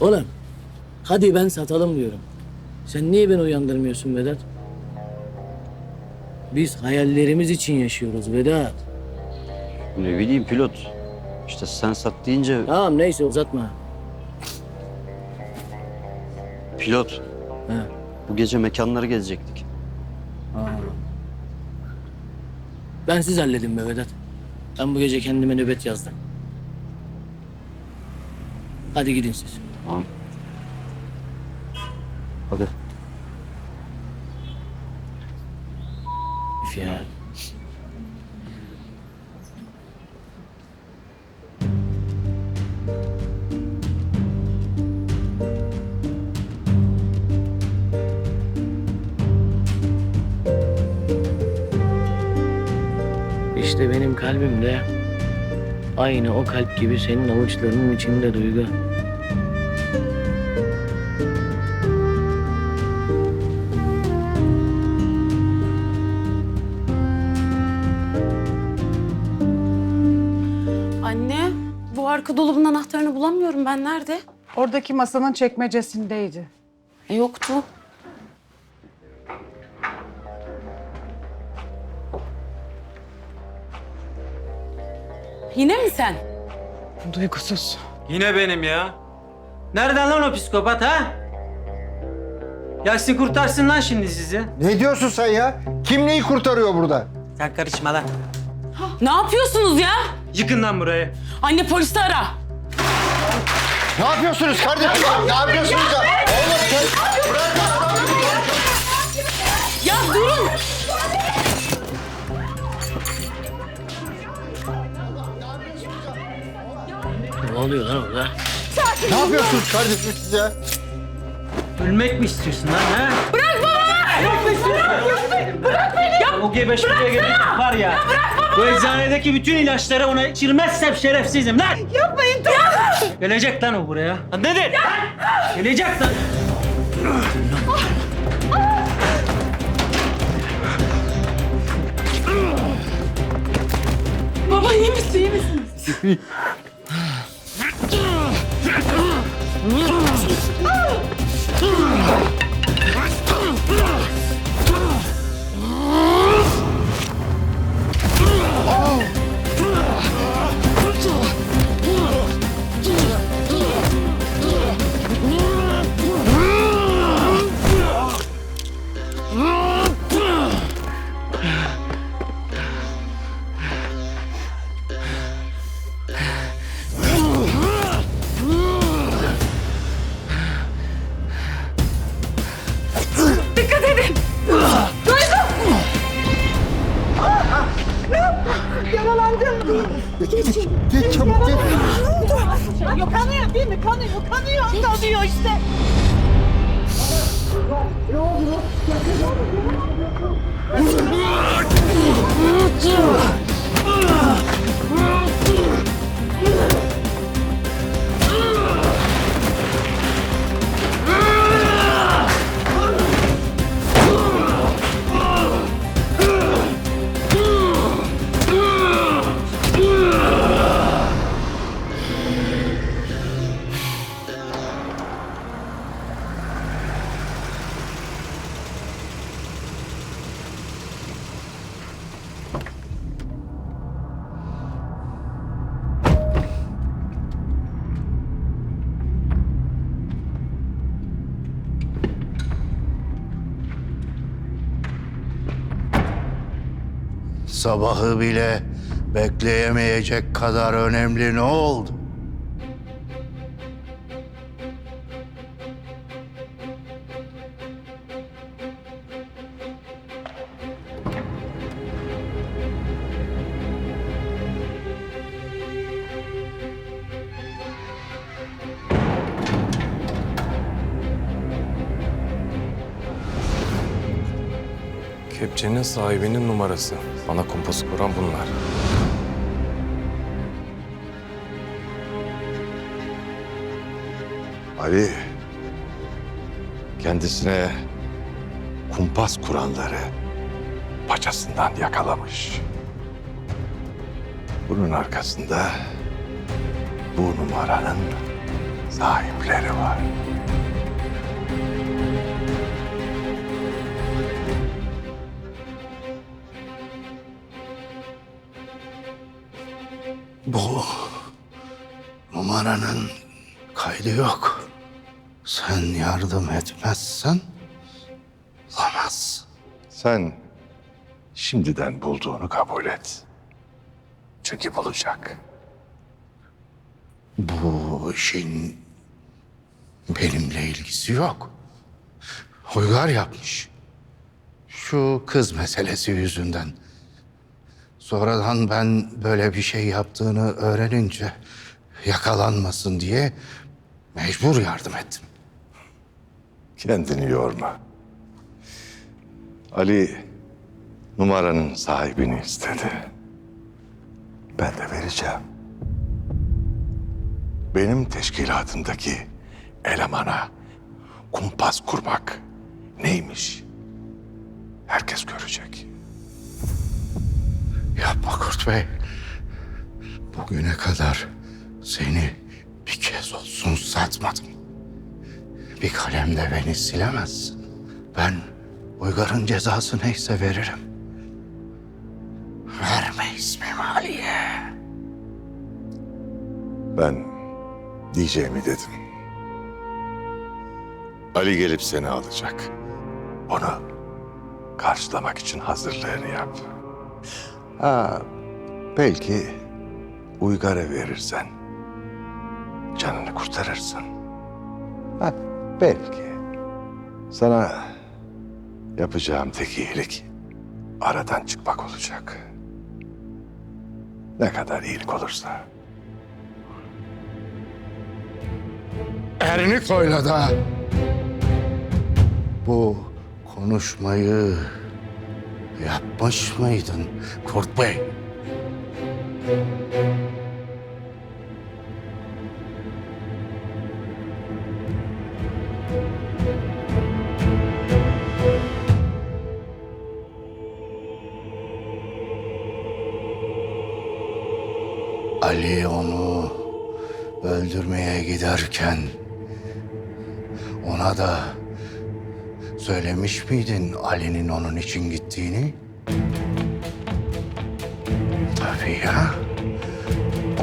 Oğlum hadi ben satalım diyorum. Sen niye beni uyandırmıyorsun Vedat? Biz hayallerimiz için yaşıyoruz Vedat. Ne bileyim pilot. İşte sen sat deyince Tamam neyse uzatma. pilot. He. Bu gece mekanları gezecektik. Ben siz halledin be Vedat. Ben bu gece kendime nöbet yazdım. Hadi gidin siz. Tamam. Hadi. Ya. İşte benim kalbim de aynı o kalp gibi senin avuçlarının içinde Duygu. Arka dolabın anahtarını bulamıyorum ben. Nerede? Oradaki masanın çekmecesindeydi. E, yoktu. Yine mi sen? Duygusuz. Yine benim ya. Nereden lan o psikopat ha? Yasin kurtarsın lan şimdi sizi. Ne diyorsun sen ya? Kim neyi kurtarıyor burada? Sen karışma lan. Ne yapıyorsunuz ya? Yıkın lan burayı. Anne polisi ara. Ne yapıyorsunuz kardeşim? Ne yapıyorsunuz ya? Oğlum sen... Ya durun. Ne oluyor lan orada? Ne yapıyorsunuz kardeşim siz ya? Ölmek mi istiyorsun lan ha? Bırak Bırak beni! Ya, o gebeş buraya gelecek var ya. ya bırak baba! Bu eczanedeki bütün ilaçları ona içirmezsem şerefsizim lan. Yapmayın tamam. Gelecek lan o buraya. Anladın? Gelecek lan. Baba iyi misin? İyi misin? Geç çabuk geç. Yok kanıyor değil mi? Kanıyor, kanıyor. Kanıyor işte. Sabahı bile bekleyemeyecek kadar önemli ne oldu? Kepçenin sahibinin numarası. Bana kumpas kuran bunlar. Ali kendisine kumpas kuranları paçasından yakalamış. Bunun arkasında bu numaranın sahipleri var. Bu numaranın kaydı yok. Sen yardım etmezsen olamaz. Sen şimdiden bulduğunu kabul et. Çünkü bulacak. Bu işin benimle ilgisi yok. Uygar yapmış. Şu kız meselesi yüzünden. Sonradan ben böyle bir şey yaptığını öğrenince yakalanmasın diye mecbur yardım ettim. Kendini yorma. Ali numaranın sahibini istedi. Ben de vereceğim. Benim teşkilatımdaki elemana kumpas kurmak neymiş? Herkes görecek. Yapma Kurt Bey. Bugüne kadar seni bir kez olsun satmadım. Bir kalemle beni silemezsin. Ben Uygar'ın cezası neyse veririm. Verme ismimi Ali'ye. Ben diyeceğimi dedim. Ali gelip seni alacak. Onu karşılamak için hazırlığını yap. Ha, belki Uygar'a verirsen canını kurtarırsın. Ha, belki. Sana yapacağım tek iyilik aradan çıkmak olacak. Ne kadar iyilik olursa. Erniko'yla da bu konuşmayı yapmış mıydın Kurt Bey? Ali onu öldürmeye giderken ona da söylemiş miydin Ali'nin onun için gittiğini? Tabii ya.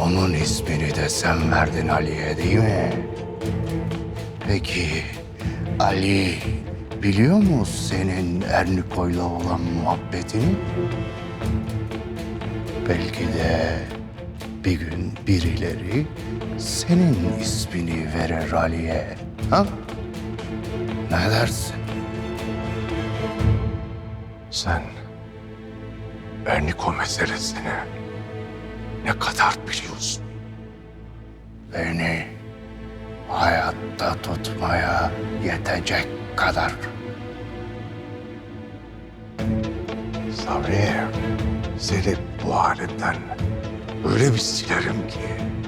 Onun ismini de sen verdin Ali'ye değil mi? Peki Ali biliyor mu senin Erniko'yla olan muhabbetini? Belki de bir gün birileri senin ismini verir Ali'ye. Ha? Ne dersin? Sen Erniko meselesini ne kadar biliyorsun? Beni hayatta tutmaya yetecek kadar. Sabri, seni bu halinden öyle bir silerim ki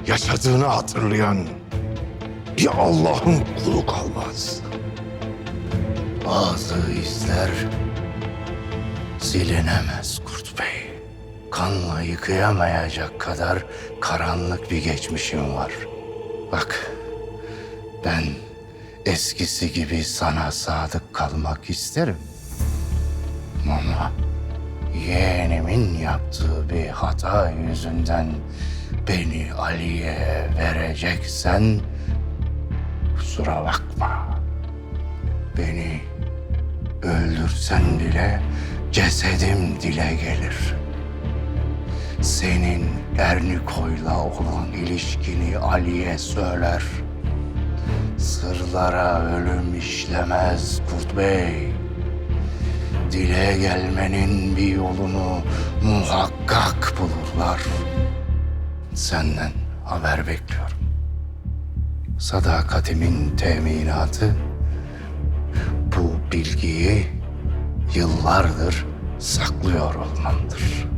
yaşadığını hatırlayan bir Allah'ın kulu kalmaz. Bazı izler silinemez Kurt Bey. Kanla yıkayamayacak kadar karanlık bir geçmişim var. Bak, ben eskisi gibi sana sadık kalmak isterim. Ama yeğenimin yaptığı bir hata yüzünden beni Ali'ye vereceksen kusura bakma. Beni öldürsen bile cesedim dile gelir. Senin Erniko'yla olan ilişkini Ali'ye söyler. Sırlara ölüm işlemez Kurt Bey. Dile gelmenin bir yolunu muhakkak bulurlar. Senden haber bekliyorum. Sadakatimin teminatı bu bilgiyi yıllardır saklıyor olmamdır.